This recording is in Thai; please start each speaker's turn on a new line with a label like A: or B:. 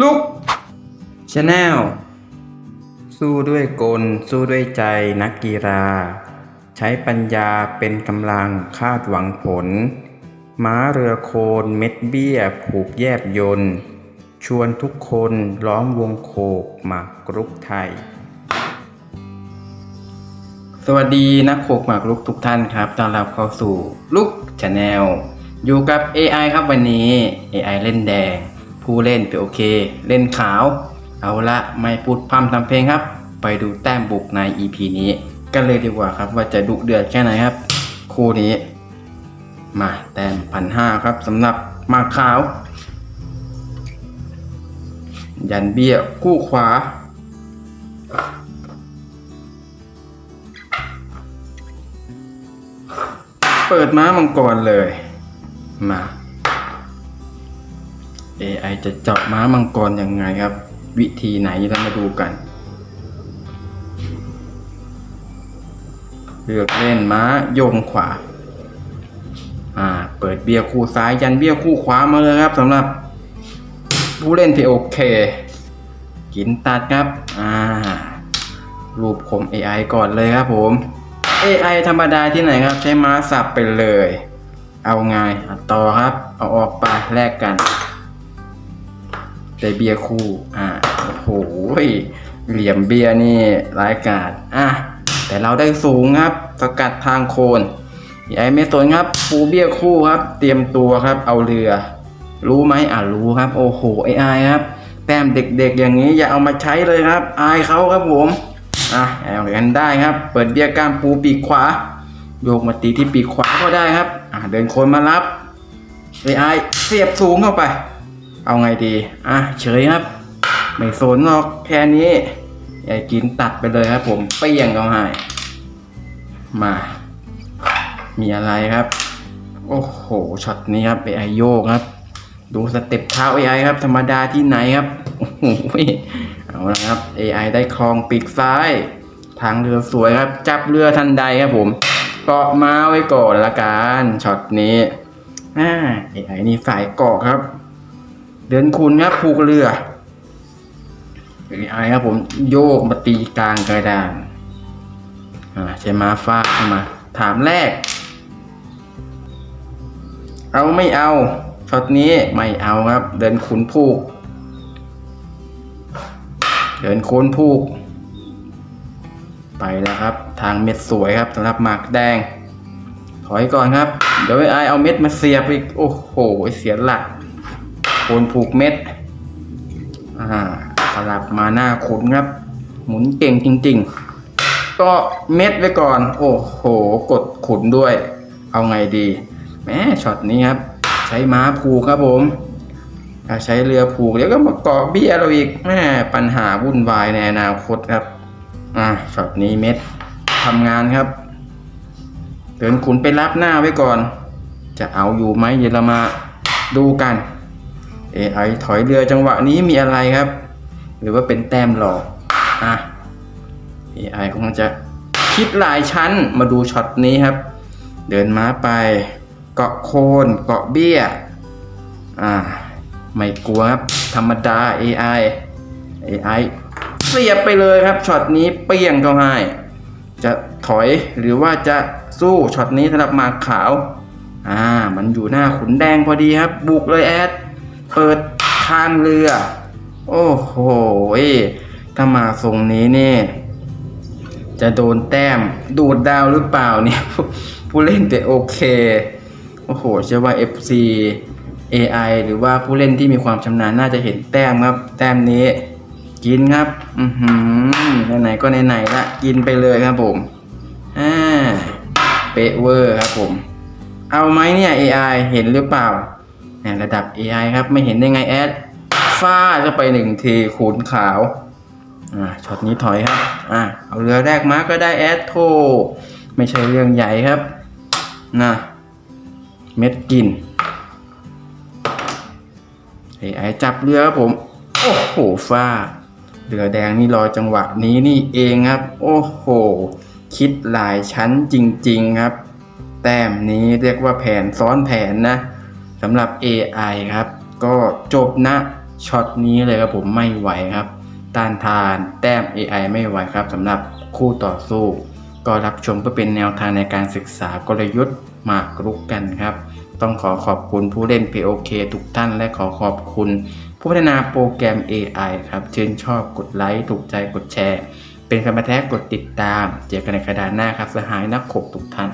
A: ลุกชาแนลสู้ด้วยกล สู้ด้วยใจนักกีฬา ใช้ปัญญาเป็นกำลังคาดหวังผล ม้าเรือโคนเม็ดเบี้ย ผูกแยบยนต์ชวนทุกคนล้อมวงโคกหมากรุกไทย สวัสดีนักโขกหมากรุกทุกท่านครับต้อนรับเข้าสู่ลุกชาแนลอยู่กับ AI ครับวันนี้ AI เล่นแดง ผู้เล่นเป็นโอเค เล่นขาว เอาละไม่พูดพร่ำทำเพลงครับ ไปดูแต้มบุกใน EP นี้กันเลยดีกว่าครับว่าจะดุเดือดแค่ไหนครับ คู่นี้ มาแต้มพันห้าครับสำหรับมาขาว ยันเบี้ยคู่ขวาเปิดม้ามังกรเลย มา AI จะเจาะม้ามังกรยังไงครับ วิธีไหนเรามาดูกัน เลือกเล่นม้าโยงขวา อ่า เปิดเบี้ยคู่ซ้ายยันเบี้ยคู่ขวามาเลยครับสำหรับ ผู้เล่นที่โอเค กินตัดครับ อ่า รูปคม AI ก่อนเลยครับผม AI ธรรมดาที่ไหนครับ ใช้ม้าสับไปเลย เอาไงต่อครับ เอาออกไปแลกกัน ได้เบียร์คู่ อ่า โอ้โห เหลี่ยมเบียร์นี่ร้ายกาจอะ แต่เราได้สูงครับ สกัดทางโคน AI ไม่สนครับปูเบียร์คู่ครับ เตรียมตัวครับ เอาเรือ รู้ไหมอะรู้ครับ โอ้โห AI ครับ แต้มเด็กๆอย่างนี้อย่าเอามาใช้เลยครับ อายเขาครับผม อะเอากันได้ครับ เปิดเบียร์กล้ามปูปีกขวา โยกมาตีที่ปีกขวาก็ได้ครับ อะเดินคนมารับ AI เสียบสูงเข้าไป เอาไงดี อะเฉยครับ ไม่สนหรอกแค่นี้ไอ้กินตัดไปเลยครับ ผมเปี้ยงเขาให้มา มีอะไรครับ โอ้โหช็อตนี้ครับ AI โยกครับ ดูสเต็ปเท้า AI ครับ ธรรมดาที่ไหนครับโอ้โหเอาละครับ AI ได้คลองปีกซ้าย ทางเรือสวยครับ จับเรือทันใดครับผมเกาะมาไว้ก่อนละกันช็อตนี้อ่า AI นี่สายเกาะครับ เดินคุณครับผูกเรือ AI ครับผมโยกมาตีกลางกระดานอ่าใช้มาฟาดเข้ามา ถามแรก เอาไม่เอาช็อตนี้ไม่เอาครับ เดินขุนผูก เดินค้นผูก ไปแล้วครับ ทางเม็ดสวยครับสำหรับหมากแดง ถอยก่อนครับ เดี๋ยวไอเอาเม็ดมาเสียบอีก โอ้โห เสียหลัก คนผูกเม็ดอ่าสลับมาหน้าขุนครับ หมุนเก่งจริง ๆ ก็เม็ดไว้ก่อน โอ้โห กดขุนด้วย เอาไงดีแหมช็อตนี้ครับ ใช้ม้าผูกครับผมใช้เรือผูกเดี๋ยวก็มาเกาะเบี้ยเราอีกแม่ปัญหาวุ่นวายในอนาคตครับ อ่าช็อตนี้เม็ดทำงานครับเดินขุนไปรับหน้าไว้ก่อน จะเอาอยู่ไหมเดี๋ยวเรามาดูกัน AI ถอยเรือจังหวะนี้มีอะไรครับ หรือว่าเป็นแต้มหลอกอะ AI คงจะคิดหลายชั้นมาดูช็อตนี้ครับ เดินม้าไป เกาะโคนเกาะเบี้ย อ่า ไม่กลัวครับ ธรรมดา AI AI เสียบไปเลยครับช็อตนี้เปี้ยงเขาให้ จะถอยหรือว่าจะสู้ช็อตนี้สำหรับมาขาว อ่า มันอยู่หน้าขุนแดงพอดีครับ บุกเลยแอด เปิดทางเรือ โอ้โหถ้ามาทรงนี้นี่ จะโดนแต้มดูดดาวหรือเปล่าเนี่ย ผู้เล่นแต่โอเค โอ้โหเชื่อว่า FC AI หรือว่าผู้เล่นที่มีความชำนาญน่าจะเห็นแต้มครับ แต้มนี้ กินครับ อือหือไหนๆก็ไหนๆละกินไปเลยครับผมอ่าเป๊ะเวอร์ครับผม เอาไหมเนี่ย AI เห็นหรือเปล่า ระดับ AI ครับไม่เห็นได้ไงแอดฟาดเข้าไปหนึ่งทีขูนขาวอ่าช็อตนี้ถอยครับอ่าเอาเรือแรกมาก็ได้แอดโทไม่ใช่เรื่องใหญ่ครับนะเม็ดกินไอจับเรือครับผม โอ้โหฟาดเรือแดงนี่รอจังหวะนี้นี่เองครับ โอ้โห คิดหลายชั้นจริง ๆครับ แต้มนี้เรียกว่าแผนซ้อนแผนนะ สำหรับ AI ครับ ก็จบนะช็อตนี้เลยครับผมไม่ไหวครับ ต้านทานแต้ม AI ไม่ไหวครับสำหรับคู่ต่อสู้ ก็รับชมเพื่อเป็นแนวทางในการศึกษากลยุทธ์หมากรุกกันครับ ต้องขอขอบคุณผู้เล่น POK ทุกท่านและขอขอบคุณ ผู้พัฒนาโปรแกรม AI ครับชื่นชอบกดไลค์ถูกใจกดแชร์ เป็นคำแท้กดติดตาม เจอกันในกระดานหน้าครับสหายนักขบทุกท่าน